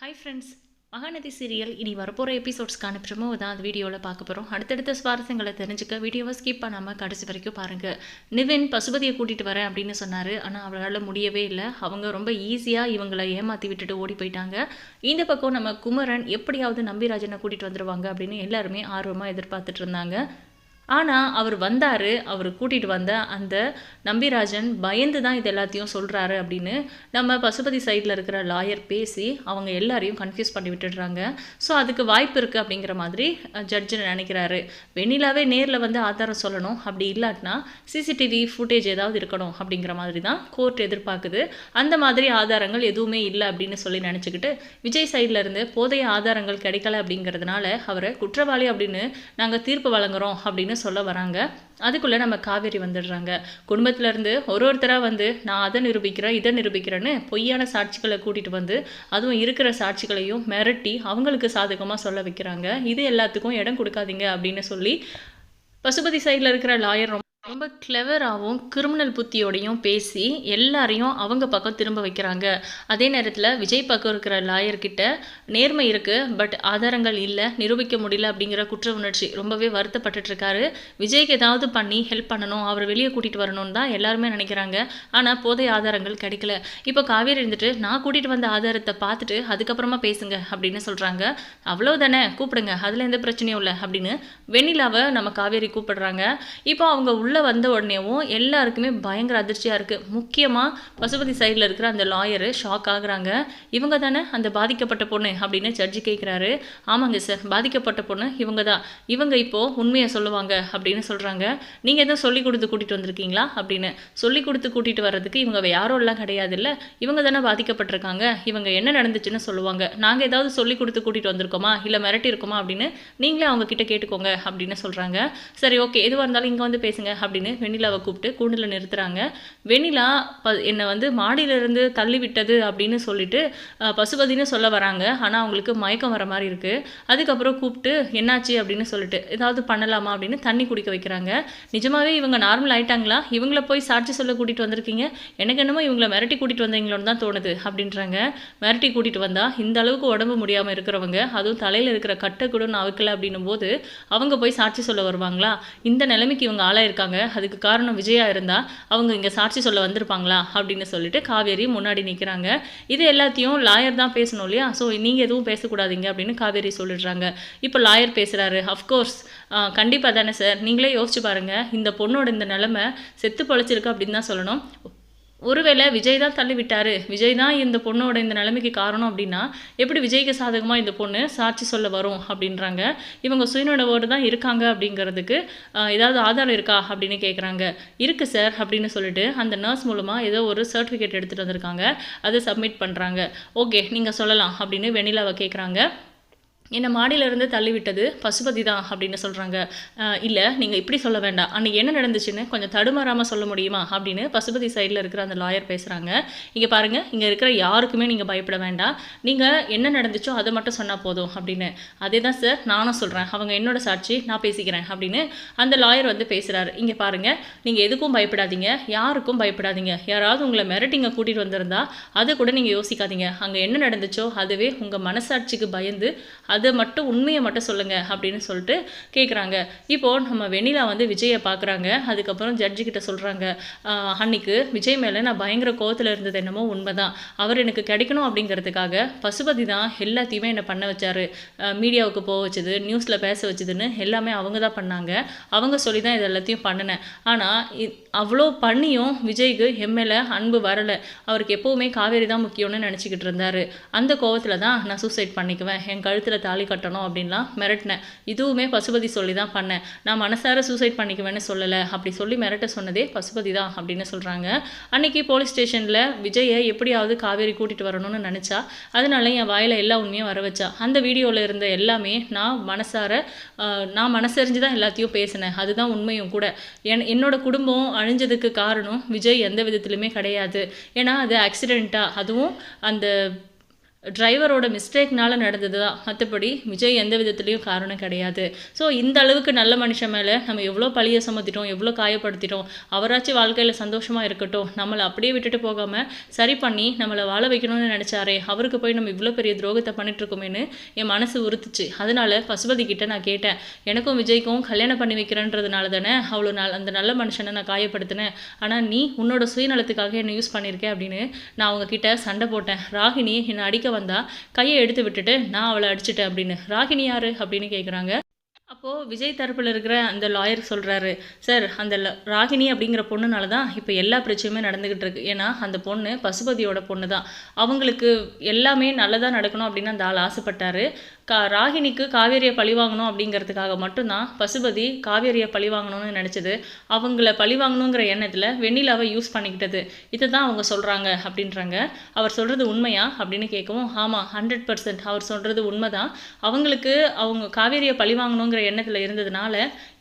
Hi friends Mahanadi serial இனி வரப்போகிற எபிசோட்ஸ்க்கான promo தான் அந்த வீடியோவில் பார்க்க போகிறோம் அடுத்தடுத்த சுவாரஸ்யங்களை தெரிஞ்சுக்க வீடியோவை ஸ்கிப் பண்ணாமல் கடைசி வரைக்கும் பாருங்கள் நிவின் பசுபதியை கூட்டிகிட்டு வரேன் அப்படின்னு சொன்னார். ஆனால் அவரால் முடியவே இல்லை. அவங்க ரொம்ப ஈஸியாக இவங்களை ஏமாற்றி விட்டுட்டு ஓடி போயிட்டாங்க. இந்த பக்கம் நம்ம குமரன் எப்படியாவது நம்பிராஜனை கூட்டிகிட்டு வந்துடுவாங்க அப்படின்னு எல்லாருமே ஆர்வமாக எதிர்பார்த்துட்டு இருந்தாங்க. ஆனால் அவர் வந்தார் அவர் கூட்டிகிட்டு வந்த அந்த நம்பிராஜன் பயந்து தான் இது எல்லாத்தையும் சொல்கிறாரு அப்படின்னு நம்ம பசுபதி சைடில் இருக்கிற லாயர் பேசி அவங்க எல்லாரையும் கன்ஃபியூஸ் பண்ணி விட்டுடுறாங்க. ஸோ அதுக்கு வாய்ப்பு இருக்குது அப்படிங்கிற மாதிரி ஜட்ஜு நினைக்கிறாரு? வெண்ணிலாவே நேரில் வந்து ஆதாரம் சொல்லணும். அப்படி இல்லாட்டினா சிசிடிவி ஃபுட்டேஜ் ஏதாவது இருக்கணும் அப்படிங்கிற மாதிரி தான் கோர்ட் எதிர்பார்க்குது. அந்த மாதிரி ஆதாரங்கள் எதுவுமே இல்லை அப்படின்னு சொல்லி நினச்சிக்கிட்டு விஜய் சைடில் இருந்து போதைய ஆதாரங்கள் கிடைக்கல அப்படிங்கிறதுனால அவரை குற்றவாளி அப்படின்னு நாங்கள் தீர்ப்பு வழங்குறோம் அப்படின்னு சொல்ல வராங்க. அதுக்குள்ளே நம்ம காவேரி வந்துடுறாங்க. குடும்பத்திலேருந்து ஒரு ஒருத்தராக வந்து நான் அதை நிரூபிக்கிறேன் இதை நிரூபிக்கிறேன்னு பொய்யான சாட்சிகளை கூட்டிகிட்டு வந்து அதுவும் இருக்கிற சாட்சிகளையும் மிரட்டி அவங்களுக்கு சாதகமாக சொல்ல வைக்கிறாங்க. இது எல்லாத்துக்கும் இடம் கொடுக்காதீங்க அப்படின்னு சொல்லி பசுபதி சைடில் இருக்கிற லாயர் ரொம்ப ரொம்ப கிளவராகவும் கிரிமினல் புத்தியோடையும் பேசி எல்லாரையும் அவங்க பக்கம் திரும்ப வைக்கிறாங்க. அதே நேரத்தில் விஜய் பக்கம் இருக்கிற லாயர்கிட்ட நேர்மை இருக்குது பட் ஆதாரங்கள் இல்லை நிரூபிக்க முடியல அப்படிங்கிற குற்ற உணர்ச்சி ரொம்பவே வருத்தப்பட்டுட்ருக்காரு. விஜய்க்கு ஏதாவது பண்ணி ஹெல்ப் பண்ணணும் அவர் வெளியே கூட்டிகிட்டு வரணும்னு தான் எல்லாருமே நினைக்கிறாங்க. ஆனால் போதைய ஆதாரங்கள் கிடைக்கல. இப்போ காவேரி இருந்துட்டு நான் கூட்டிகிட்டு வந்த ஆதாரத்தை பார்த்துட்டு அதுக்கப்புறமா பேசுங்க அப்படின்னு சொல்கிறாங்க அவ்வளோதானே கூப்பிடுங்க அதில் எந்த பிரச்சனையும் இல்லை அப்படின்னு வெண்ணிலாவை நம்ம காவேரி கூப்பிடுறாங்க. இப்போ அவங்க உள்ளே வந்த உடனேவும் எல்லாருக்குமே பயங்கர அதிர்ச்சியாக இருக்குது முக்கியமாக பசுபதி சைடில் இருக்கிற அந்த லாயரு ஷாக் ஆகுறாங்க. இவங்க தானே அந்த பாதிக்கப்பட்ட பொண்ணு அப்படின்னு ஜட்ஜி கேட்குறாரு ஆமாங்க சார் பாதிக்கப்பட்ட பொண்ணு இவங்க தான். இவங்க இப்போது உண்மையை சொல்லுவாங்க அப்படின்னு சொல்கிறாங்க நீங்கள் எதுவும் சொல்லி கொடுத்து கூட்டிகிட்டு வந்திருக்கீங்களா அப்படின்னு. சொல்லி கொடுத்து கூட்டிகிட்டு வர்றதுக்கு இவங்க யாரும் எல்லாம் கிடையாது இல்லை இவங்க தானே பாதிக்கப்பட்டிருக்காங்க. இவங்க என்ன நடந்துச்சுன்னு சொல்லுவாங்க. நாங்கள் ஏதாவது சொல்லி கொடுத்து கூட்டிகிட்டு வந்திருக்கோமா? இல்லை மிரட்டி இருக்கோமா அப்படின்னு நீங்களே அவங்க கிட்ட கேட்டுக்கோங்க அப்படின்னு சொல்கிறாங்க சரி ஓகே எதுவாக இருந்தாலும் இங்கே வந்து பேசுங்க. அப்படின்னு வெண்ணிலாவை கூப்பிட்டு கூண்டில் நிறுத்துறாங்க. வெண்ணிலா ப என்னை வந்து மாடியிலிருந்து தள்ளி விட்டது அப்படின்னு சொல்லிட்டு பசுபதினு சொல்ல வராங்க. ஆனால் அவங்களுக்கு மயக்கம் வர மாதிரி இருக்குது அதுக்கப்புறம் கூப்பிட்டு என்னாச்சு? அப்படின்னு சொல்லிட்டு ஏதாவது பண்ணலாமா? அப்படின்னு தண்ணி குடிக்க வைக்கிறாங்க. நிஜமாவே இவங்க நார்மல் ஆயிட்டாங்களா? இவங்கள போய் சாட்சி சொல்ல கூட்டிகிட்டு வந்திருக்கீங்க? எனக்கு என்னமோ இவங்களை மிரட்டி கூட்டிகிட்டு வந்தீங்களோன்னு தான் தோணுது அப்படின்றாங்க. மிரட்டி கூட்டிகிட்டு வந்தால் இந்த அளவுக்கு உடம்பு முடியாமல் இருக்கிறவங்க அதுவும் தலையில் இருக்கிற கட்டை கூட நான் அவுக்கலை அப்படின்னும் போது அவங்க போய் சாட்சி சொல்ல வருவாங்களா? இந்த நிலைமைக்கு இவங்க ஆளாயிருக்காங்க அதுக்கு காரணம் விஜயா இருந்தால் அவங்க இங்கே சாட்சி சொல்ல வந்திருப்பாங்களா அப்படின்னு சொல்லிட்டு காவேரி முன்னாடி நிற்கிறாங்க இது எல்லாத்தையும் லாயர் தான் பேசணும் இல்லையா? ஸோ நீங்கள் எதுவும் பேசக்கூடாதீங்க அப்படின்னு காவேரி சொல்லிடுறாங்க. இப்போ லாயர் பேசுகிறாரு அஃப்கோர்ஸ் கண்டிப்பாக தானே சார். நீங்களே யோசிச்சு பாருங்கள் இந்த பொண்ணோட இந்த நிலமை செத்து பொழைச்சிருக்கு அப்படின்னு தான் சொல்லணும். ஒருவேளை விஜய் தான் தள்ளிவிட்டார். விஜய் தான் இந்த பொண்ணோட இந்த நிலைமைக்கு காரணம் அப்படின்னா எப்படி விஜய்க்கு சாதகமாக இந்த பொண்ணு சாட்சி சொல்ல வரும் அப்படின்றாங்க. இவங்க சுயநலவோடு தான் இருக்காங்க அப்படிங்கிறதுக்கு ஏதாவது ஆதாரம் இருக்கா அப்படின்னு கேட்குறாங்க இருக்குது சார் அப்படின்னு சொல்லிட்டு அந்த நர்ஸ் மூலமாக ஏதோ ஒரு சர்டிஃபிகேட் எடுத்துகிட்டு வந்திருக்காங்க. அதை சப்மிட் பண்ணுறாங்க ஓகே நீங்கள் சொல்லலாம் அப்படின்னு வெண்ணிலாவை கேட்குறாங்க என்னை மாடியிலேருந்து தள்ளிவிட்டது? பசுபதி தான் அப்படின்னு சொல்கிறாங்க இல்லை நீங்கள் இப்படி சொல்ல வேண்டாம். அன்றைக்கி என்ன நடந்துச்சுன்னு கொஞ்சம் தடுமாறாமல் சொல்ல முடியுமா அப்படின்னு பசுபதி சைடில் இருக்கிற அந்த லாயர் பேசுகிறாங்க இங்கே பாருங்கள் இங்கே இருக்கிற யாருக்குமே நீங்கள் பயப்பட வேண்டாம். நீங்கள் என்ன நடந்துச்சோ அதை மட்டும் சொன்னால் போதும் அப்படின்னு. அதே தான் சார் நானும் சொல்கிறேன் அவங்க என்னோட சாட்சி நான் பேசிக்கிறேன் அப்படின்னு அந்த லாயர் வந்து பேசுகிறாரு இங்கே பாருங்கள் நீங்கள் எதுக்கும் பயப்படாதீங்க. யாருக்கும் பயப்படாதீங்க. யாராவது உங்களை மிரட்டிங்க கூட்டிகிட்டு வந்திருந்தா அதை கூட நீங்கள் யோசிக்காதீங்க. அங்கே என்ன நடந்துச்சோ அதுவே உங்கள் மனசாட்சிக்கு பயந்து அதை மட்டும் உண்மையை மட்டும் சொல்லுங்கள் அப்படின்னு சொல்லிட்டு கேட்குறாங்க இப்போது நம்ம வெண்ணிலா வந்து விஜயை பார்க்குறாங்க அதுக்கப்புறம் ஜட்ஜி கிட்ட சொல்கிறாங்க அன்னைக்கு விஜய் மேலே நான் பயங்கர கோவத்தில் இருந்தது என்னமோ உண்மை தான் அவர் எனக்கு கிடைக்கணும் அப்படிங்கிறதுக்காக பசுபதி தான் எல்லாத்தையுமே என்னை பண்ண வச்சாரு. மீடியாவுக்கு போக வச்சது நியூஸில் பேச வச்சதுன்னு எல்லாமே அவங்க தான் பண்ணாங்க. அவங்க சொல்லி தான் இது எல்லாத்தையும் பண்ணினேன் ஆனால் அவ்வளோ பண்ணியும் விஜய்க்கு எம்எல்ஏ அன்பு வரலை. அவருக்கு எப்போவுமே காவேரி தான் முக்கியம்னு நினச்சிக்கிட்டு இருந்தார். அந்த கோவத்தில் தான் நான் சூசைட் பண்ணிக்குவேன். என் கழுத்தில் தாலி கட்டணும் அப்படின்லாம் மிரட்டினேன். இதுவுமே பசுபதி சொல்லி தான் பண்ணேன். நான் மனசார சூசைட் பண்ணிக்குவேன்னு சொல்லலை. அப்படி சொல்லி மிரட்ட சொன்னதே பசுபதி தான் அப்படின்னு சொல்கிறாங்க அன்னைக்கு போலீஸ் ஸ்டேஷனில் விஜயை எப்படியாவது காவேரி கூட்டிகிட்டு வரணும்னு நினச்சா அதனால என் வாயில் எல்லா உண்மையும் வர வச்சா. அந்த வீடியோவில் இருந்த எல்லாமே நான் மனசார நான் மனசறிஞ்சு தான் எல்லாத்தையும் பேசினேன். அதுதான் உண்மையும் கூட. என் என்னோட குடும்பம் அழிஞ்சதுக்கு காரணம் விஜய் எந்த விதத்துலையுமே கிடையாது. ஏன்னா அது ஆக்சிடெண்ட்டாக அதுவும் அந்த டிரைவரோட மிஸ்டேக்னால நடந்தது தான். மற்றபடி விஜய் எந்த விதத்துலேயும் காரணம் கிடையாது. ஸோ இந்த அளவுக்கு நல்ல மனுஷன் மேலே நம்ம எவ்வளோ பழியை சுமத்திட்டோம் எவ்வளோ காயப்படுத்திட்டோம் அவராச்சும் வாழ்க்கையில் சந்தோஷமாக இருக்கட்டும் நம்மளை அப்படியே விட்டுட்டு போகாமல் சரி பண்ணி நம்மளை வாழ வைக்கணும்னு நினச்சாரே அவருக்கு போய் நம்ம இவ்வளோ பெரிய துரோகத்தை பண்ணிட்டுருக்கோமேன்னு என் மனசு உறுத்துச்சு. அதனால பசுபதி கிட்டே நான் கேட்டேன். எனக்கும் விஜய்க்கும் கல்யாணம் பண்ணி வைக்கிறேன்றதுனால தானே அவ்வளோ நாள் அந்த நல்ல மனுஷனை நான் காயப்படுத்தினேன். ஆனால் நீ உன்னோட சுயநலத்துக்காக என்னை யூஸ் பண்ணியிருக்கேன் அப்படின்னு நான் அவங்க கிட்ட சண்டை போட்டேன். ராகினி என்னை அடிக்க வந்தா கையை எடுத்து விட்டுட்டு நான் அவளை அடிச்சிட்டேன் அப்படின்னு. ராகினி யாரு? அப்படின்னு கேட்குறாங்க அப்போது விஜய் தரப்பில் இருக்கிற அந்த லாயர் சொல்கிறாரு சார் அந்த ராகினி அப்படிங்கிற பொண்ணுனால தான் இப்போ எல்லா பிரச்சனையுமே நடந்துக்கிட்டு இருக்கு. ஏன்னா அந்த பொண்ணு பசுபதியோட பொண்ணு தான் அவங்களுக்கு எல்லாமே நல்லதாக நடக்கணும் அப்படின்னு அந்த ஆள் ஆசைப்பட்டாரு. கா ராகினிக்கு காவேரியை பழிவாங்கணும் அப்படிங்கிறதுக்காக மட்டும்தான் பசுபதி காவேரியை பழிவாங்கணும்னு நினச்சது. அவங்கள பழிவாங்கணுங்கிற எண்ணத்தில் வெண்ணிலாவை யூஸ் பண்ணிக்கிட்டது. இதை தான் அவங்க சொல்கிறாங்க அப்படின்றாங்க. அவர் சொல்கிறது உண்மையா அப்படின்னு கேட்கவும் ஆமாம் ஹண்ட்ரட் பர்சன்ட் அவர் சொல்கிறது உண்மை தான் அவங்களுக்கு அவங்க காவேரியை பழிவாங்கணுங்கிற எண்ணத்தில் இருந்ததுனால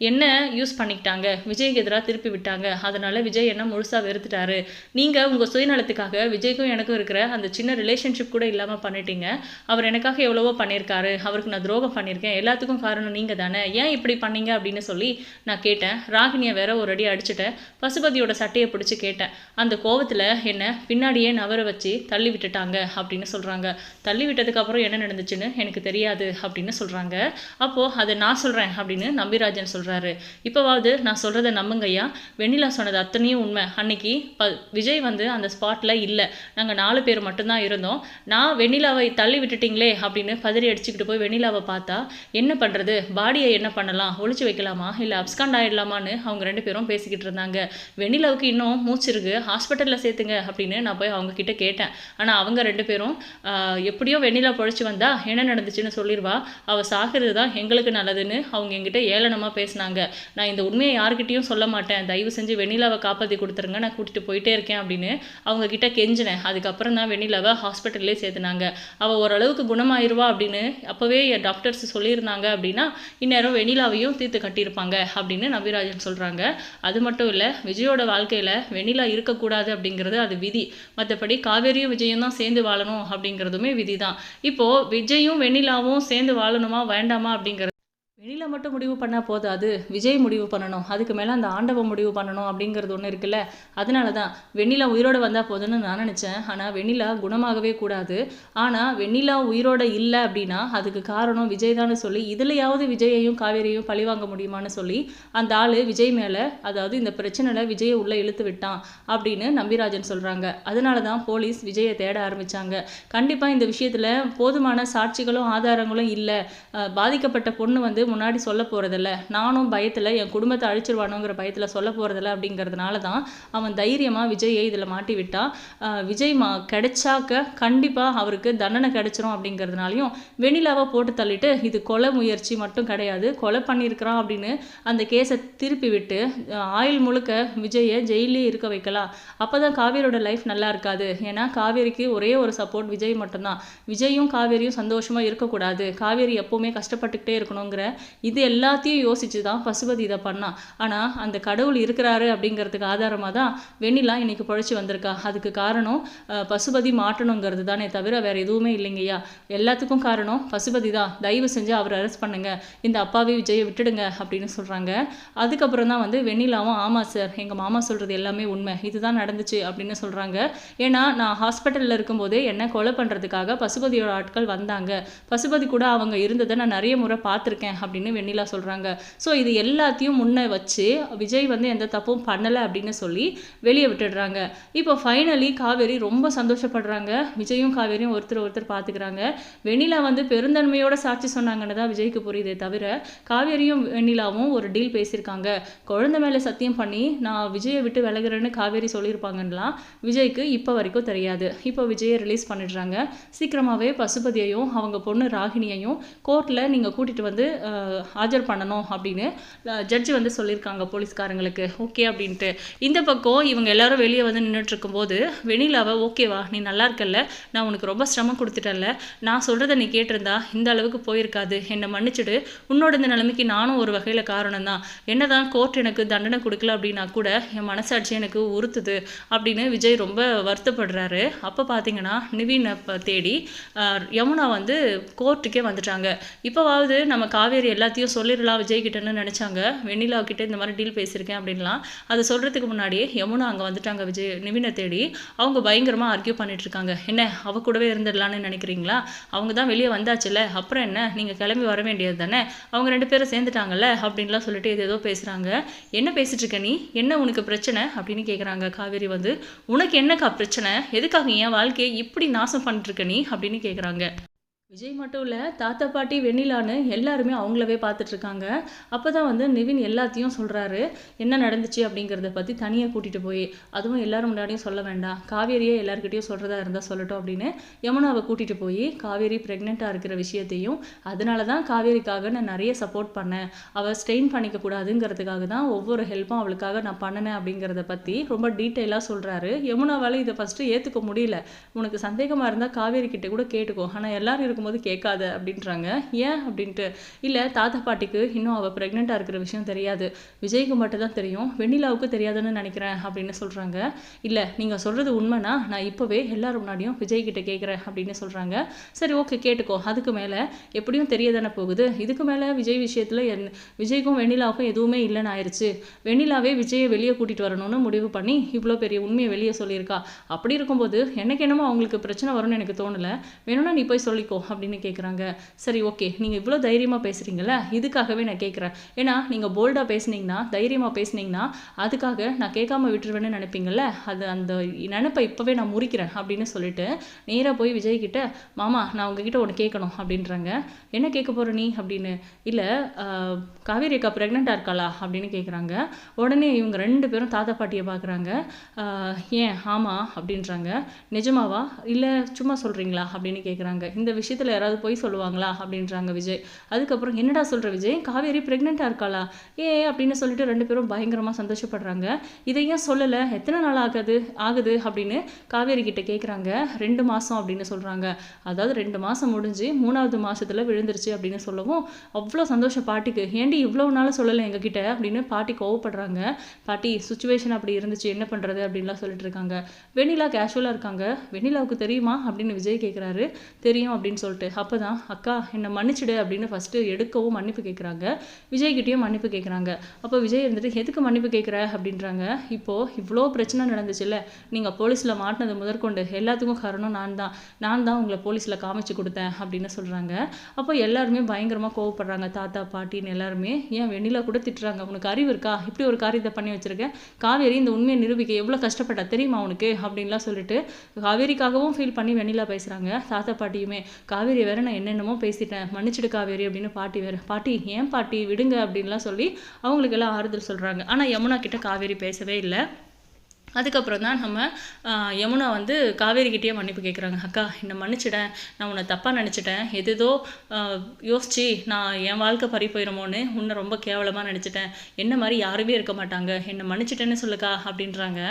என்ன யூஸ் பண்ணிக்கிட்டாங்க? விஜய்க்கு எதிராக திருப்பி விட்டாங்க. அதனால் விஜய் என்ன முழுசாக வெறுத்துட்டாரு. நீங்கள் உங்கள் சுயநலத்துக்காக விஜய்க்கும் எனக்கும் இருக்கிற அந்த சின்ன ரிலேஷன்ஷிப் கூட இல்லாமல் பண்ணிட்டீங்க. அவர் எனக்காக எவ்வளவோ பண்ணியிருக்காரு. அவருக்கு நான் துரோகம் பண்ணியிருக்கேன். எல்லாத்துக்கும் காரணம் நீங்கள் தானே ஏன் இப்படி பண்ணீங்க அப்படின்னு சொல்லி நான் கேட்டேன். ராகினியை வேற ஒரு அடி அடிச்சிட்டேன். பசுபதியோட சட்டையை பிடிச்சி கேட்டேன். அந்த கோவத்தில் என்னை பின்னாடியே நவர வச்சு தள்ளி விட்டுட்டாங்க அப்படின்னு சொல்கிறாங்க தள்ளி விட்டதுக்கப்புறம் என்ன நடந்துச்சுன்னு எனக்கு தெரியாது அப்படின்னு சொல்கிறாங்க அப்போது அதை நான் சொல்கிறேன் அப்படின்னு நம்பிராஜன் சொல்கிறாரு இப்போவாவது நான் சொல்கிறத நம்புங்கய்யா. வெண்ணிலா சொன்னது அத்தனையும் உண்மை. அன்னைக்கு ப விஜய் வந்து அந்த ஸ்பாட்டில் இல்லை. நாங்கள் நாலு பேர் மட்டும்தான் இருந்தோம். நான் வெண்ணிலாவை தள்ளி விட்டுட்டீங்களே அப்படின்னு பதறி அடிச்சுக்கிட்டு போய் வெண்ணிலாவை பார்த்தா என்ன பண்ணுறது பாடியை என்ன பண்ணலாம்? ஒழிச்சு வைக்கலாமா? இல்லை அப்ஸ்காண்ட் ஆயிடலாமான்னு அவங்க ரெண்டு பேரும் பேசிக்கிட்டு இருந்தாங்க. வெண்ணிலாவுக்கு இன்னும் மூச்சு இருக்கு. ஹாஸ்பிட்டலில் சேர்த்துங்க அப்படின்னு நான் போய் அவங்க கிட்ட கேட்டேன். ஆனால் அவங்க ரெண்டு பேரும் எப்படியோ வெண்ணிலா பொழைச்சி வந்தா என்ன நடந்துச்சுன்னு சொல்லிடுவா அவள் சாகிறது தான் எங்களுக்கு நல்லதுன்னு அவங்க என்கிட்ட ஏளனமாக பேசினாங்க. நான் இந்த உண்மையை யார்கிட்டயும் சொல்ல மாட்டேன். தயவு செஞ்சு வெண்ணிலாவை காப்பாற்றி கொடுத்துருங்க. நான் கூட்டிட்டு போயிட்டே இருக்கேன் அப்படின்னு அவங்க கிட்ட கெஞ்சினேன். அதுக்கப்புறம் தான் வெண்ணிலாவை ஹாஸ்பிட்டல்லே சேர்த்துனாங்க. அவள் ஓரளவுக்கு குணமாயிருவா அப்படின்னு அப்போவே டாக்டர்ஸ் சொல்லியிருந்தாங்க அப்படின்னா இந்நேரம் வெண்ணிலாவையும் தீர்த்து கட்டியிருப்பாங்க அப்படின்னு நபிராஜன் சொல்கிறாங்க அது மட்டும் இல்லை விஜயோட வாழ்க்கையில் வெண்ணிலா இருக்கக்கூடாது அப்படிங்கிறது அது விதி. மற்றபடி காவேரியும் விஜயும் தான் சேர்ந்து வாழணும் அப்படிங்கிறதுமே விதி தான் இப்போது விஜயும் வெண்ணிலாவும் சேர்ந்து வாழணுமா வேண்டாமா அப்படிங்கிறது வெண்ணிலா மட்டும் முடிவு பண்ணால் போதாது. விஜய் முடிவு பண்ணணும். அதுக்கு மேலே அந்த ஆண்டவன் முடிவு பண்ணணும் அப்படிங்கிறது ஒன்று இருக்குல்ல? அதனால தான் வெண்ணிலா உயிரோடு வந்தால் போதும்னு நான் நினச்சேன். ஆனால் வெண்ணிலா குணமாகவே கூடாது. ஆனால் வெண்ணிலா உயிரோட இல்லை அப்படின்னா அதுக்கு காரணம் விஜய் தான் சொல்லி இதுலையாவது விஜயையும் காவேரியையும் பழிவாங்க முடியுமான்னு சொல்லி அந்த ஆள் விஜய் மேலே அதாவது இந்த பிரச்சனையில் விஜயை உள்ளே இழுத்து விட்டான் அப்படின்னு நம்பிராஜன் சொல்கிறாங்க அதனால தான் போலீஸ் விஜயை தேட ஆரம்பித்தாங்க கண்டிப்பாக இந்த விஷயத்தில் போதுமான சாட்சிகளும் ஆதாரங்களும் இல்லை. பாதிக்கப்பட்ட பொண்ணு வந்து முன்னாடி சொல்ல போகிறதில்ல நானும் பயத்தில் என் குடும்பத்தை அழிச்சிருவானுங்கிற பயத்தில் சொல்ல போகிறதில்ல அப்படிங்கிறதுனால தான் அவன் தைரியமாக விஜயை இதில் மாட்டி விட்டான் விஜய் மா கிடைச்சாக்க கண்டிப்பாக அவருக்கு தண்டனை கிடைச்சிரும் அப்படிங்கிறதுனாலையும் வெண்ணிலாவை போட்டு தள்ளிட்டு இது கொலை முயற்சி மட்டும் கிடையாது கொலை பண்ணியிருக்கிறான் அப்படின்னு அந்த கேஸை திருப்பி விட்டு ஆயில் ஆயுள் முழுக்க விஜயை ஜெயிலே இருக்க வைக்கலாம் அப்போ தான் காவேரியோட லைஃப் நல்லா இருக்காது. ஏன்னா காவேரிக்கு ஒரே ஒரு சப்போர்ட் விஜய் மட்டும்தான். விஜயும் காவேரியும் சந்தோஷமாக இருக்கக்கூடாது. காவேரி எப்போவுமே கஷ்டப்பட்டுக்கிட்டே இருக்கணுங்கிற இது எல்லாத்தையும் யோசிச்சு தான் பசுபதி இதை பண்ணான் ஆனால் அந்த கடவுள் இருக்கிறாரு அப்படிங்கிறதுக்கு ஆதாரமாக தான் வெண்ணிலா இன்னைக்கு பொழைச்சி வந்திருக்கா. அதுக்கு காரணம் பசுபதி மாட்டணுங்கிறது தானே தவிர வேற எதுவுமே இல்லைங்கய்யா எல்லாத்துக்கும் காரணம் பசுபதி தான். தயவு செஞ்சு அவர் அரெஸ்ட் பண்ணுங்க. இந்த அப்பாவே விஜயை விட்டுடுங்க அப்படின்னு சொல்கிறாங்க அதுக்கப்புறம் தான் வந்து வெண்ணிலாவும் ஆமாம் சார் எங்கள் மாமா சொல்கிறது எல்லாமே உண்மை. இதுதான் நடந்துச்சு அப்படின்னு சொல்கிறாங்க ஏன்னா நான் ஹாஸ்பிட்டலில் இருக்கும்போதே என்னை கொலை பண்ணுறதுக்காக பசுபதியோட ஆட்கள் வந்தாங்க. பசுபதி கூட அவங்க இருந்ததை நான் நிறைய முறை பார்த்துருக்கேன் அப்படின்னு வெண்ணிலா சொல்கிறாங்க ஸோ இது எல்லாத்தையும் முன்னே வச்சு விஜய் வந்து எந்த தப்பும் பண்ணலை அப்படின்னு சொல்லி வெளியே விட்டுடுறாங்க. இப்போ ஃபைனலி காவேரி ரொம்ப சந்தோஷப்படுறாங்க. விஜயும் காவேரியும் ஒருத்தர் ஒருத்தர் பார்த்துக்கிறாங்க வெண்ணிலா வந்து பெருந்தன்மையோட சாட்சி சொன்னாங்கன்னு தான் விஜய்க்கு புரியுதே தவிர காவேரியும் வெண்ணிலாவும் ஒரு டீல் பேசியிருக்காங்க. குழந்தை மேலே சத்தியம் பண்ணி நான் விஜயை விட்டு விலகுறேன்னு காவேரி சொல்லியிருப்பாங்கலாம் விஜய்க்கு இப்போ வரைக்கும் தெரியாது. இப்போ விஜயை ரிலீஸ் பண்ணிடுறாங்க. சீக்கிரமாகவே பசுபதியையும் அவங்க பொண்ணு ராகினியையும் கோர்ட்டில் நீங்கள் கூட்டிகிட்டு வந்து ஆஜர் பண்ணணும் அப்படின்னு ஜட்ஜி வந்து சொல்லியிருக்காங்க போலீஸ்காரங்களுக்கு. ஓகே அப்படின்ட்டு. இந்த பக்கம் இவங்க எல்லாரும் வெளியே வந்து நின்றுட்டு இருக்கும்போது ஓகேவா நீ நல்லா இருக்கல்ல? நான் உனக்கு ரொம்ப சிரமம் கொடுத்துட்டேன்ல நான் சொல்கிறத நீ கேட்டிருந்தா இந்த அளவுக்கு போயிருக்காது. என்னை மன்னிச்சுடு. உன்னோட இந்த நிலைமைக்கு நானும் ஒரு வகையில் காரணம் தான் என்னதான் கோர்ட் எனக்கு தண்டனை கொடுக்கல அப்படின்னா கூட என் மனசாட்சி எனக்கு உறுத்துது. அப்படின்னு விஜய் ரொம்ப வருத்தப்படுறாரு. அப்போ பார்த்தீங்கன்னா நிவீனை தேடி யமுனா வந்து கோர்ட்டுக்கே வந்துட்டாங்க. இப்போவாவது நம்ம காவேரி எல்லாத்தையும் சொல்லிடலாம். விஜய் கிட்டன்னு நினச்சாங்க. வெண்ணிலா கிட்ட இந்த மாதிரி டீல் பேசியிருக்கேன் அப்படின்லாம். அதை சொல்கிறதுக்கு முன்னாடியே யமுனா அங்கே வந்துட்டாங்க விஜய் நிவினை தேடி. அவங்க பயங்கரமாக ஆர்கியூ பண்ணிட்டு இருக்காங்க என்ன அவ கூடவே இருந்துடலான்னு நினைக்கிறீங்களா? அவங்க தான் வெளியே வந்தாச்சுல்ல. அப்புறம் என்ன? நீங்கள் கிளம்பி வர வேண்டியது தானே? அவங்க ரெண்டு பேரும் சேர்ந்துட்டாங்கல்ல? அப்படின்லாம் சொல்லிட்டு இது ஏதோ பேசுகிறாங்க என்ன பேசிட்டு இருக்க நீ? என்ன உனக்கு பிரச்சனை? அப்படின்னு கேட்குறாங்க காவேரி வந்து உனக்கு என்னக்கா பிரச்சனை? எதுக்காக என் வாழ்க்கையை இப்படி நாசம் பண்ணிட்டு இருக்க நீ? அப்படின்னு கேட்குறாங்க விஜய் மட்டும் இல்லை தாத்தா பாட்டி வெண்ணிலான்னு எல்லாருமே அவங்களவே பார்த்துட்ருக்காங்க அப்போ தான் வந்து நிவின் எல்லாத்தையும் சொல்கிறாரு என்ன நடந்துச்சு அப்படிங்கிறத பற்றி தனியாக கூட்டிகிட்டு போய் அதுவும் எல்லோரும் முன்னாடியும் சொல்ல வேண்டாம். காவேரியே எல்லாருக்கிட்டையும் சொல்கிறதா இருந்தால் சொல்லட்டும் அப்படின்னு யமுனாவை கூட்டிகிட்டு போய் காவேரி ப்ரெக்னெண்ட்டாக இருக்கிற விஷயத்தையும் அதனால தான் காவேரிக்காக நான் நிறைய சப்போர்ட் பண்ணேன். அவள் ஸ்ட்ரெயின் பண்ணிக்க கூடாதுங்கிறதுக்காக தான் ஒவ்வொரு ஹெல்ப்பும் அவளுக்காக நான் பண்ணினேன் அப்படிங்கிறத பற்றி ரொம்ப டீட்டெயிலாக சொல்கிறாரு யமுனாவால் இதை ஃபஸ்ட்டு ஏற்றுக்க முடியல. உனக்கு சந்தேகமாக இருந்தால் காவேரி கிட்டே கூட கேட்டுக்கோ. ஆனால் எல்லோரும் இருக்கும்போது கேட்காத அப்படின்றாங்க. ஏன் அப்படின்ட்டு? இல்லை தாத்தா பாட்டிக்கு இன்னும் அவள் ப்ரெக்னெண்ட்டாக இருக்கிற விஷயம் தெரியாது. விஜய்க்கு மட்டும் தான் தெரியும். வெண்ணிலாவுக்கு தெரியாதுன்னு நினைக்கிறேன் அப்படின்னு சொல்கிறாங்க இல்லை நீங்கள் சொல்கிறது உண்மைனா நான் இப்போவே எல்லாரும் முன்னாடியும் விஜய்கிட்ட கேட்குறேன் அப்படின்னு சொல்கிறாங்க சரி ஓகே கேட்டுக்கோ. அதுக்கு மேலே எப்படியும் தெரிய தானே போகுது. இதுக்கு மேலே விஜய் விஷயத்தில் என் விஜய்க்கும் வெண்ணிலாவுக்கும் எதுவுமே இல்லைன்னு ஆயிடுச்சு வெண்ணிலாவே விஜயை வெளியே கூட்டிகிட்டு வரணும்னு முடிவு பண்ணி இவ்வளோ பெரிய உண்மையை வெளியே சொல்லியிருக்கா. அப்படி இருக்கும்போது எனக்கு என்னமோ அவங்களுக்கு பிரச்சனை வரும்னு எனக்கு தோணலை. வேணும்னா நீ போய் சொல்லிக்கோ. அப்படின்னு கேட்குறாங்க சரி ஓகே நீங்கள் இவ்வளோ தைரியமாக பேசுகிறீங்கள இதுக்காகவே நான் கேட்குறேன் ஏன்னா நீங்கள் போல்டாக பேசுனீங்கன்னா தைரியமாக பேசுனீங்கன்னா அதுக்காக நான் கேட்காம விட்டுருவேன்னு நினைப்பீங்கள்ல அது அந்த நினப்பை இப்போவே நான் முறிக்கிறேன் அப்படின்னு சொல்லிட்டு நேராக போய் விஜய் கிட்ட மாமா நான் உங்ககிட்ட ஒன்று கேட்கணும் அப்படின்றாங்க. என்ன கேட்க போகிற நீ? அப்படின்னு. இல்லை காவேரி அக்கா ப்ரெக்னெண்ட்டாக இருக்காளா? அப்படின்னு கேட்குறாங்க உடனே இவங்க ரெண்டு பேரும் தாத்தா பாட்டியை பார்க்குறாங்க ஏன்? ஆமாம் அப்படின்றாங்க. நிஜமாவா? இல்லை சும்மா சொல்கிறீங்களா அப்படின்னு கேட்குறாங்க இந்த விஷயத்தில் யாராவது போய் சொல்லுவாங்களா அப்படின்றாங்க விஜய். அதுக்கப்புறம் என்னடா சொல்கிற விஜய்? காவேரி ப்ரெக்னெண்ட்டாக இருக்காளா? ஏ அப்படின்னு சொல்லிட்டு ரெண்டு பேரும் பயங்கரமாக சந்தோஷப்படுறாங்க. இதை ஏன் சொல்லலை? எத்தனை நாள் ஆகுது ஆகுது அப்படின்னு காவேரி கிட்ட கேட்குறாங்க ரெண்டு மாதம் அப்படின்னு சொல்கிறாங்க அதாவது ரெண்டு மாதம் முடிஞ்சு மூணாவது மாதத்தில் விழுந்துருச்சு அப்படின்னு சொல்லவும் அவ்வளோ சந்தோஷம் பாட்டிக்கு. ஏண்டி இவ்வளோ நாள் சொல்லலை எங்ககிட்ட? அப்படின்னு பாட்டி கோவப்படுறாங்க. பாட்டி சுச்சுவேஷன் அப்படி இருந்துச்சு என்ன பண்ணுறது அப்படின்லாம் சொல்லிட்டு இருக்காங்க. வெண்ணிலா கேஷுவலாக இருக்காங்க. வெண்ணிலாவுக்கு தெரியுமா அப்படின்னு விஜய் கேட்குறாரு தெரியும் அப்படின்னு சொல்லிட்டு அப்போ தான் அக்கா என்னை மன்னிச்சிடு அப்படின்னு ஃபஸ்ட்டு எடுக்கவும் மன்னிப்பு கேட்குறாங்க விஜய்கிட்டையும் மன்னிப்பு கேட்குறாங்க அப்போ விஜய் இருந்துட்டு எதுக்கு மன்னிப்பு கேட்குற அப்படின்றாங்க. இப்போது இவ்வளோ பிரச்சனை நடந்துச்சுல்ல நீங்கள் போலீஸில் மாட்டினது முதற்கொண்டு எல்லாத்துக்கும் காரணம் நான் தான். நான் தான் உங்களை போலீஸில் காமிச்சு கொடுத்தேன் அப்படின்னு சொல்கிறாங்க அப்போ எல்லாருமே பயங்கரமாக கோவப்படுறாங்க. தாத்தா பாட்டின்னு எல்லாருமே. ஏன் வெண்ணிலா கூட திட்டுறாங்க? உனக்கு அறிவு இருக்கா? இப்படி ஒரு காரியத்தை பண்ணி வச்சுருக்கேன் காவேரி இந்த உண்மையை நிரூபிக்க எவ்வளோ கஷ்டப்பட்டா தெரியுமா உனக்கு? அப்படின்லாம் சொல்லிட்டு காவேரிக்காகவும் ஃபீல் பண்ணி வெண்ணிலா பேசுகிறாங்க தாத்தா பாட்டியுமே காவேரி வேற நான் என்னென்னமோ பேசிட்டேன். மன்னிச்சிடு காவேரி அப்படின்னு பாட்டி வேறு பாட்டி ஏன் பாட்டி விடுங்க அப்படின்லாம் சொல்லி அவங்களுக்கெல்லாம் ஆறுதல் சொல்கிறாங்க ஆனால் யமுனா கிட்ட காவேரி பேசவே இல்லை. அதுக்கப்புறம் தான் நம்ம யமுனா வந்து காவேரிக்கிட்டேயே மன்னிப்பு கேட்குறாங்க அக்கா என்னை மன்னிச்சிட்டேன். நான் உன்னை தப்பாக நினச்சிட்டேன். எதேதோ யோசிச்சு நான் என் வாழ்க்கை பறி போயிடுமோன்னு உன்னை ரொம்ப கேவலமாக நினச்சிட்டேன். என்ன மாதிரி யாருமே இருக்க மாட்டாங்க. என்னை மன்னிச்சிட்டேன்னு சொல்லுக்கா அப்படின்றாங்க.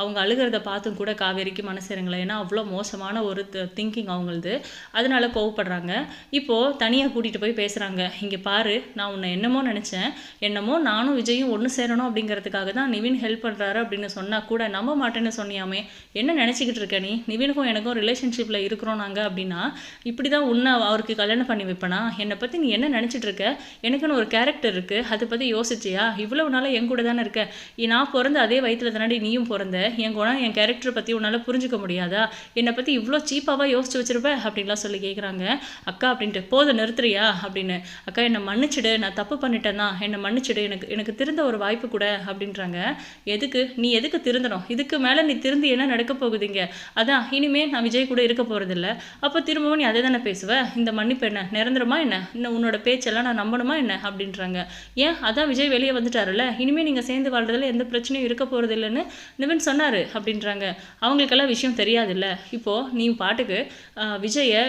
அவங்க அழுகிறத பார்த்தும் கூட காவேரிக்கு மனசு இறங்கலை. ஏன்னா அவ்வளோ மோசமான ஒரு திங்கிங் அவங்களது. அதனால கோவப்படுறாங்க. இப்போது தனியாக கூட்டிகிட்டு போய் பேசுகிறாங்க இங்கே பாரு நான் உன்னை என்னமோ நினச்சேன். என்னமோ நானும் விஜயும் ஒன்று சேரணும் அப்படிங்கிறதுக்காக தான் நிவின் ஹெல்ப் பண்ணுறாரு அப்படின்னு சொன்னால் கூட நம்ப மாட்டேன்னு சொன்னியாமே. என்ன நினச்சிக்கிட்டு இருக்க நீ? நிவினுக்கும் எனக்கும் ரிலேஷன்ஷிப்பில் இருக்கிறோம் நாங்கள் அப்படின்னா இப்படி தான் உன்னை அவருக்கு கல்யாணம் பண்ணி வைப்பனா? என்னை பற்றி நீ என்ன நினச்சிட்டு இருக்க? எனக்குன்னு ஒரு கேரக்டர் இருக்குது அதை பற்றி யோசிச்சியா? இவ்வளவு நாளாக என் கூட தானே இருக்க. நான் பிறந்த அதே வயிற்றில் தானே நீயும் பிறந்த. என் குணம் என் கேரக்டரை பற்றி உன்னால் புரிஞ்சுக்க முடியாதா? என்னை பற்றி இவ்வளோ சீப்பாவாக யோசிச்சு வச்சிருப்ப? அப்படின்லாம் சொல்லி கேட்குறாங்க அக்கா அப்படின்ட்டு போதும் நிறுத்துறியா? அப்படின்னு. அக்கா என்னை மன்னிச்சிடு. நான் தப்பு பண்ணிட்டேன்னா என்னை மன்னிச்சிடு. எனக்கு எனக்கு திருந்த ஒரு வாய்ப்பு கூட அப்படின்றாங்க. எதுக்கு? நீ எதுக்கு திருந்தணும்? திருந்தணும் இதுக்கு மேலே நீ திருந்தி என்ன நடக்க போகுதுங்க? அதான் இனிமே நான் விஜய் கூட இருக்க போகிறதில்ல அப்போ திரும்பவும் நீ அதை தானே பேசுவ? இந்த மன்னிப்பு என்ன? நிரந்தரமா என்ன? இன்னும் உன்னோட பேச்செல்லாம் நான் நம்பணுமா என்ன? அப்படின்றாங்க. ஏன்? அதான் விஜய் வெளியே வந்துட்டாருல்ல? இனிமேல் நீங்கள் சேர்ந்து வாழ்றதுல எந்த பிரச்சனையும் இருக்க போகிறது இல்லைன்னு நிவின் சொன்னார் அப்படின்றாங்க. அவங்களுக்கெல்லாம் விஷயம் தெரியாதுல்ல. இப்போது நீ பாட்டுக்கு விஜயை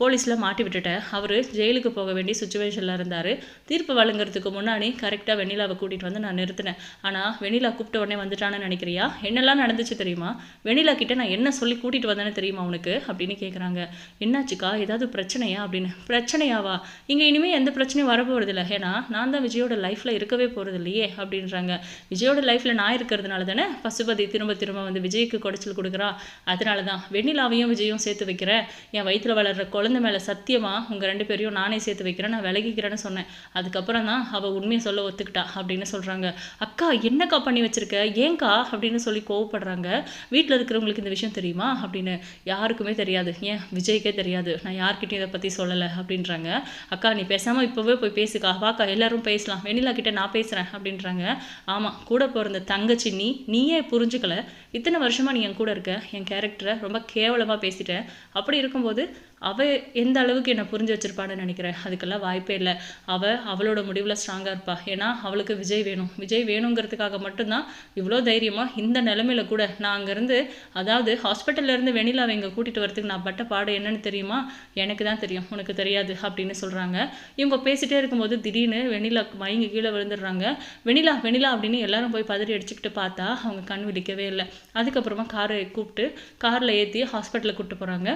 போலீஸில் மாட்டி விட்டுட்ட. அவர் ஜெயிலுக்கு போக வேண்டிய சுச்சுவேஷனில் இருந்தார். தீர்ப்பு வழங்குறதுக்கு முன்னாடி கரெக்டாக வெண்ணிலாவை கூட்டிகிட்டு வந்து நான் நிறுத்தினேன். ஆனால் வெண்ணிலா கூப்பிட்ட உடனே வந்துட்டான்னு நினைக்கிறியா? என்னெல்லாம் நடந்துச்சு தெரியுமா? வெண்ணிலா கிட்டே நான் என்ன சொல்லி கூட்டிகிட்டு வந்தேன்னு தெரியுமா உனக்கு? அப்படின்னு கேட்குறாங்க என்னாச்சுக்கா? ஏதாவது பிரச்சனையா? அப்படின்னு. பிரச்சனையாவா? இங்கே இனிமேல் எந்த பிரச்சனையும் வரப்போகிறதில்ல ஏன்னா நான் தான் விஜயோட லைஃப்பில் இருக்கவே போகிறது இல்லையே அப்படின்றாங்க. விஜயோட லைஃப்பில் நான் இருக்கிறதுனால தானே பசுபதி திரும்ப திரும்ப வந்து விஜய்க்கு குடைச்சல் கொடுக்குறா. அதனால தான் வெண்ணிலாவையும் விஜயும் சேர்த்து வைக்கிறேன் என் வயிற்றில் வளர்கிற குழந்தை மேலே சத்தியமா உங்கள் ரெண்டு பேரையும் நானே சேர்த்து வைக்கிறேன் நான் விலகிக்கிறேன்னு சொன்னேன். அதுக்கப்புறம் தான் அவள் உண்மையை சொல்ல ஒத்துக்கிட்டா அப்படின்னு சொல்கிறாங்க அக்கா என்னக்கா பண்ணி வச்சிருக்க? ஏன்க்கா அப்படின்னு சொல்லி கோவப்படுறாங்க. வீட்டில் இருக்கிறவங்களுக்கு இந்த விஷயம் தெரியுமா? அப்படின்னு யாருக்குமே தெரியாது. ஏன்? விஜய்க்கே தெரியாது. நான் யார்கிட்டையும் இதை பற்றி சொல்லலை அப்படின்றாங்க. அக்கா நீ பேசாமல் இப்போவே போய் பேசுக்கா. வாக்கா எல்லாரும் பேசலாம். வெண்ணிலா கிட்ட நான் பேசுகிறேன் அப்படின்றாங்க. ஆமாம் கூட பிறந்த தங்கச்சி நீ நீயே புரிஞ்சுக்கல. இத்தனை வருஷமாக நீ என் கூட இருக்க. என் கேரக்டரை ரொம்ப கேவலமாக பேசிட்டேன் அப்படி இருக்கும்போது அவள் எந்த அளவுக்கு என்னை புரிஞ்சு வச்சிருப்பான்னு நினைக்கிறேன். அதுக்கெல்லாம் வாய்ப்பே இல்லை. அவள் அவளோட முடிவில் ஸ்ட்ராங்காக இருப்பா. ஏன்னா அவளுக்கு விஜய் வேணும். விஜய் வேணுங்கிறதுக்காக மட்டும்தான் இவ்வளோ தைரியமாக இந்த நிலமையில கூட நான் அங்கேருந்து அதாவது ஹாஸ்பிட்டல்லேருந்து வெண்ணிலாவை இங்கே கூட்டிகிட்டு வரதுக்கு நான் பட்ட பாடம் என்னன்னு தெரியுமா? எனக்கு தான் தெரியும். உனக்கு தெரியாது அப்படின்னு சொல்கிறாங்க இவங்க பேசிகிட்டே இருக்கும்போது திடீர்னு வெண்ணிலா மயங்கி கீழே விழுந்துடுறாங்க. வெண்ணிலா வெண்ணிலா அப்படின்னு எல்லாரும் போய் பதறி அடிச்சுக்கிட்டு பார்த்தா அவங்க கண் விழிக்கவே இல்லை. அதுக்கப்புறமா காரை கூப்பிட்டு காரில் ஏற்றி ஹாஸ்பிட்டலில் கூப்பிட்டு போகிறாங்க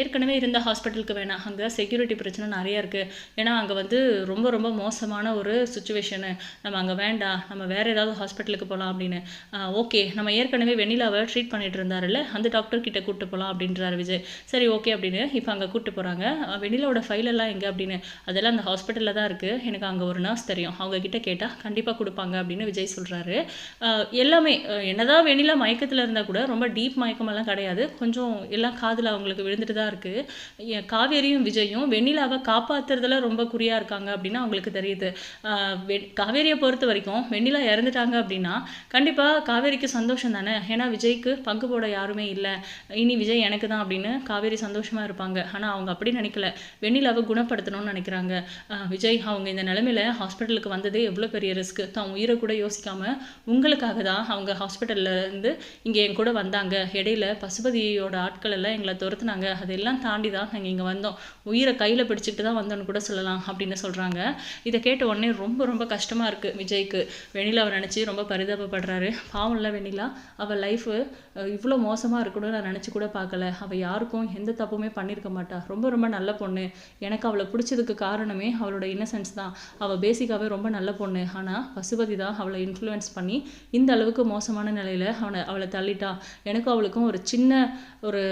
ஏற்கனவே இருந்த ஹாஸ்பிட்டலுக்கு வேணாம். அங்கே செக்யூரிட்டி பிரச்சனை நிறையா இருக்குது ஏன்னா அங்கே வந்து ரொம்ப ரொம்ப மோசமான ஒரு சுச்சுவேஷனு நம்ம அங்கே வேண்டாம். நம்ம வேறு ஏதாவது ஹாஸ்பிட்டலுக்கு போகலாம் அப்படின்னு. ஓகே நம்ம ஏற்கனவே வெண்ணிலாவை ட்ரீட் பண்ணிட்டு இருந்தாருல்ல? அந்த டாக்டர் கிட்ட கூப்பிட்டு போகலாம் அப்படின்றாரு விஜய். சரி ஓகே அப்படின்னு இப்போ அங்கே கூப்பிட்டு போகிறாங்க வெண்ணிலாவோட ஃபைலெல்லாம் எங்கே அப்படின்னு? அதெல்லாம் அந்த ஹாஸ்பிட்டலில் தான் இருக்குது எனக்கு அங்கே ஒரு நர்ஸ் தெரியும். அவங்க கிட்ட கேட்டால் கண்டிப்பாக கொடுப்பாங்க அப்படின்னு விஜய் சொல்கிறாரு எல்லாமே என்னதான் வெண்ணிலா மயக்கத்தில் இருந்தால் கூட ரொம்ப டீப் மயக்கமெல்லாம் கிடையாது. கொஞ்சம் எல்லாம் காதில் அவங்களுக்கு விழுந்துட்டு தான் இருக்குது காவேரியும் விஜயும் வெண்ணிலாவை காப்பாத்துறதுல ரொம்ப குறியாக இருக்காங்க அப்படின்னு அவங்களுக்கு தெரியுது. காவேரியை பொறுத்த வரைக்கும் வெண்ணிலா இறந்துட்டாங்க அப்படின்னா கண்டிப்பாக காவேரிக்கு சந்தோஷம் தானே? ஏன்னா விஜய்க்கு பங்கு போட யாருமே இல்லை. இனி விஜய் எனக்கு தான் அப்படின்னு காவேரி சந்தோஷமாக இருப்பாங்க. ஆனால் அவங்க அப்படி நினைக்கல. வெண்ணிலாவை குணப்படுத்தணும்னு நினைக்கிறாங்க. விஜய் அவங்க இந்த நிலமையில ஹாஸ்பிட்டலுக்கு வந்ததே எவ்வளோ பெரிய ரிஸ்க். தான் உயிரை கூட யோசிக்காமல் உங்களுக்காக தான் அவங்க ஹாஸ்பிட்டல்ல இருந்து இங்கே என் கூட வந்தாங்க. இடையில பசுபதியோட ஆட்கள் எல்லாம் எங்களை துரத்துனாங்க. அது அதெல்லாம் தாண்டி தான் நாங்கள் இங்கே வந்தோம். உயிரை கையில் பிடிச்சிட்டு தான் வந்தோன்னு கூட சொல்லலாம் அப்படின்னு சொல்கிறாங்க இதை கேட்ட உடனே ரொம்ப ரொம்ப கஷ்டமாக இருக்குது விஜய்க்கு. வெண்ணிலாவை நினச்சி ரொம்ப பரிதாபப்படுறாரு. பாவம்ல வெண்ணிலா அவள் லைஃபு இவ்வளோ மோசமாக இருக்கணும்னு நான் நினச்சி கூட பார்க்கல. அவள் யாருக்கும் எந்த தப்புமே பண்ணியிருக்க மாட்டா. ரொம்ப ரொம்ப நல்ல பொண்ணு. எனக்கு அவளை பிடிச்சதுக்கு காரணமே அவளோட இன்னசென்ஸ் தான். அவள் பேசிக்காகவே ரொம்ப நல்ல பொண்ணு. ஆனால் பசுபதி தான் அவளை இன்ஃப்ளூயன்ஸ் பண்ணி இந்த அளவுக்கு மோசமான நிலையில் அவனை அவளை தள்ளிட்டா. எனக்கும் அவளுக்கும் ஒரு சின்ன ஒரு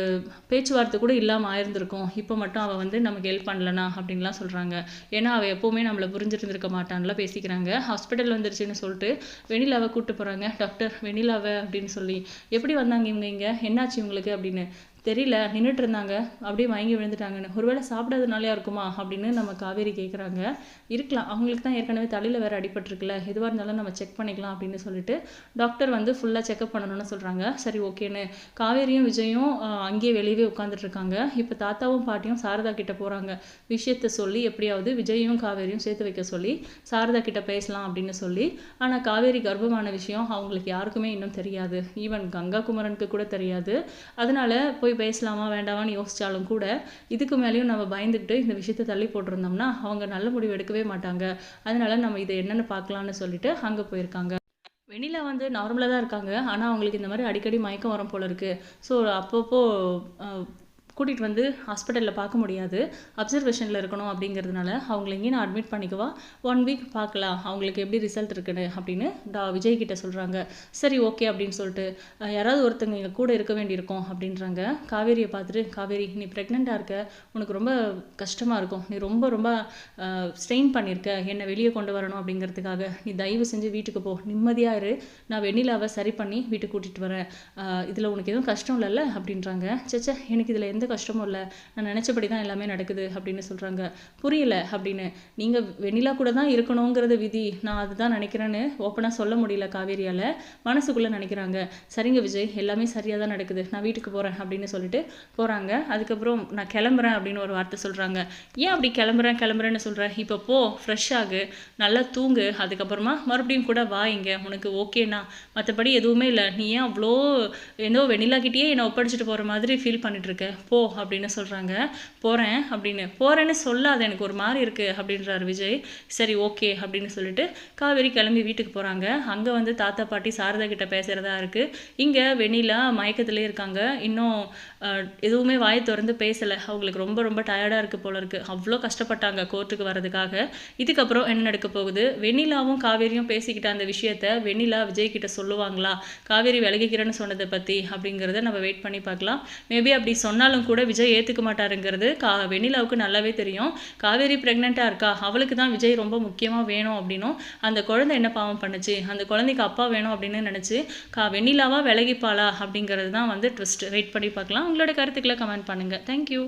பேச்சுவார்த்தை கூட இல்லாமல் ஆயிருந்திருக்கும். இப்போ மட்டும் அவள் வந்து நமக்கு ஹெல்ப் பண்ணலனா அப்படின்லாம் சொல்கிறாங்க ஏன்னா அவள் எப்போவுமே நம்மளை புரிஞ்சிருந்திருக்க மாட்டான்லாம் பேசிக்கிறாங்க. ஹாஸ்பிட்டல் வந்துருச்சுன்னு சொல்லிட்டு வெண்ணிலாவை கூப்பிட்டு போகிறாங்க டாக்டர் வெண்ணிலாவை அப்படின்னு சொல்லி. எப்படி வந்தாங்க இவங்க இங்கே? என்னாச்சு இவங்களுக்கு அப்படின்னு. தெரியல நின்றுட்டு இருந்தாங்க. அப்படியே மயங்கி விழுந்துட்டாங்கன்னு. ஒருவேளை சாப்பிடாதனாலையா இருக்குமா? அப்படின்னு நம்ம காவேரி கேட்குறாங்க இருக்கலாம். அவங்களுக்கு தான் ஏற்கனவே தலையில் வேறு அடிபட்டிருக்குல்ல. எதுவாக இருந்தாலும் நம்ம செக் பண்ணிக்கலாம் அப்படின்னு சொல்லிட்டு டாக்டர் வந்து ஃபுல்லாக செக்அப் பண்ணணும்னு சொல்கிறாங்க சரி ஓகேன்னு காவேரியும் விஜயும் அங்கேயே வெளியவே உட்காந்துட்ருக்காங்க இப்போ தாத்தாவும் பாட்டியும் சாரதா கிட்ட போகிறாங்க விஷயத்த சொல்லி எப்படியாவது விஜயும் காவேரியும் சேர்த்து வைக்க சொல்லி சாரதா கிட்ட பேசலாம் அப்படின்னு சொல்லி. ஆனால் காவேரி கர்ப்பமான விஷயம் அவங்களுக்கு யாருக்குமே இன்னும் தெரியாது. ஈவன் கங்கா குமரனுக்கு கூட தெரியாது. அதனால போய் பேசலாமா வேண்டாமான்னு யோசித்தாலும் கூட இதுக்கு மேலேயும் நம்ம பயந்துக்கிட்டு இந்த விஷயத்தை தள்ளி போட்டிருந்தோம்னா அவங்க நல்ல முடிவு எடுக்கவே மாட்டாங்க. அதனால நம்ம இதை என்னென்னு பார்க்கலான்னு சொல்லிட்டு அங்கே போயிருக்காங்க. வெண்ணிலா வந்து நார்மலாக தான் இருக்காங்க. ஆனால் அவங்களுக்கு இந்த மாதிரி அடிக்கடி மயக்கம் வரும் போல இருக்கு. ஸோ அப்பப்போ கூட்டிகிட்டு வந்து ஹாஸ்பிட்டலில் பார்க்க முடியாது. அப்சர்வேஷனில் இருக்கணும் அப்படிங்கிறதுனால அவங்கள இங்கே நான் அட்மிட் பண்ணிக்கவா? ஒன் வீக் பார்க்கலாம். அவங்களுக்கு எப்படி ரிசல்ட் இருக்குன்னு அப்படின்னு டா விஜய் கிட்ட சொல்கிறாங்க சரி ஓகே அப்படின்னு சொல்லிட்டு யாராவது ஒருத்தங்க எங்கள் கூட இருக்க வேண்டியிருக்கும் அப்படின்றாங்க. காவேரியை பார்த்துட்டு காவேரி நீ ப்ரெக்னெண்ட்டாக இருக்க. உனக்கு ரொம்ப கஷ்டமாக இருக்கும். நீ ரொம்ப ரொம்ப ஸ்ட்ரெயின் பண்ணியிருக்க. என்னை வெளியே கொண்டு வரணும் அப்படிங்கிறதுக்காக. நீ தயவு செஞ்சு வீட்டுக்கு போ. நிம்மதியாக இரு. நான் வெண்ணிலாவை சரி பண்ணி வீட்டுக்கு கூட்டிகிட்டு வரேன். இதில் உனக்கு எதுவும் கஷ்டம் இல்லைல்ல? அப்படின்றாங்க. சேச்சே எனக்கு இதில் எந்த கஷ்டமும் இல்லை. நான் நினச்சபடி தான் எல்லாமே நடக்குது அப்படின்னு சொல்கிறாங்க புரியல அப்படின்னு. நீங்கள் வெண்ணிலா கூட தான் இருக்கணுங்கிறது விதி. நான் அதுதான் நினைக்கிறேன்னு ஓப்பனாக சொல்ல முடியல காவேரியால். மனசுக்குள்ளே நினைக்கிறாங்க. சரிங்க விஜய் எல்லாமே சரியாக தான் நடக்குது. நான் வீட்டுக்கு போகிறேன் அப்படின்னு சொல்லிட்டு போகிறாங்க அதுக்கப்புறம் நான் கிளம்புறேன் அப்படின்னு ஒரு வார்த்தை சொல்கிறாங்க ஏன் அப்படி கிளம்புறேன் கிளம்புறேன்னு சொல்கிறேன் இப்போ போ ஃப்ரெஷ் ஆகு. நல்லா தூங்கு. அதுக்கப்புறமா மறுபடியும் கூட வா இங்கே. உனக்கு ஓகேண்ணா மற்றபடி எதுவுமே இல்லை. நீ ஏன் அவ்வளோ ஏதோ வெண்ணிலாக்கிட்டேயே என்னை ஒப்படைச்சிட்டு போகிற மாதிரி ஃபீல் பண்ணிட்டு போ. அப்படின்னு சொல்கிறாங்க போகிறேன் அப்படின்னு. போகிறேன்னு சொல்லாத எனக்கு ஒரு மாதிரி இருக்குது அப்படின்றாரு விஜய். சரி ஓகே அப்படின்னு சொல்லிட்டு காவேரி கிளம்பி வீட்டுக்கு போகிறாங்க அங்கே வந்து தாத்தா பாட்டி சாரதா கிட்ட பேசுகிறதா இருக்குது இங்கே வெண்ணிலா மயக்கத்துலேயே இருக்காங்க. இன்னும் எதுவுமே வாயை திறந்து பேசலை. அவங்களுக்கு ரொம்ப ரொம்ப டயர்டாக இருக்குது போல இருக்குது அவ்வளோ கஷ்டப்பட்டாங்க கோர்ட்டுக்கு வர்றதுக்காக. இதுக்கப்புறம் என்ன நடக்க போகுது? வெண்ணிலாவும் காவேரியும் பேசிக்கிட்ட அந்த விஷயத்த வெண்ணிலா விஜய் கிட்ட சொல்லுவாங்களா? காவேரி விலகிக்கிறேன்னு சொன்னதை பற்றி அப்படிங்கிறத நம்ம வெயிட் பண்ணி பார்க்கலாம். மேபி அப்படி சொன்னாலும் கூட விஜய் ஏற்றுக்க மாட்டாருங்கிறது கா வெண்ணிலாவுக்கு நல்லாவே தெரியும். காவேரி ப்ரெக்னெண்ட்டாக இருக்கா? அவளுக்கு தான் விஜய் ரொம்ப முக்கியமாக வேணும் அப்படின்னும். அந்த குழந்தை என்ன பாவம் பண்ணுச்சு? அந்த குழந்தைக்கு அப்பா வேணும் அப்படின்னு நினச்சி கா வெண்ணிலாவாக விலகிப்பாளா அப்படிங்கிறது தான் வந்து ட்விஸ்ட் வெயிட் பண்ணி பார்க்கலாம். உங்களோட கருத்துக்களை கமெண்ட் பண்ணுங்கள் தேங்க்யூ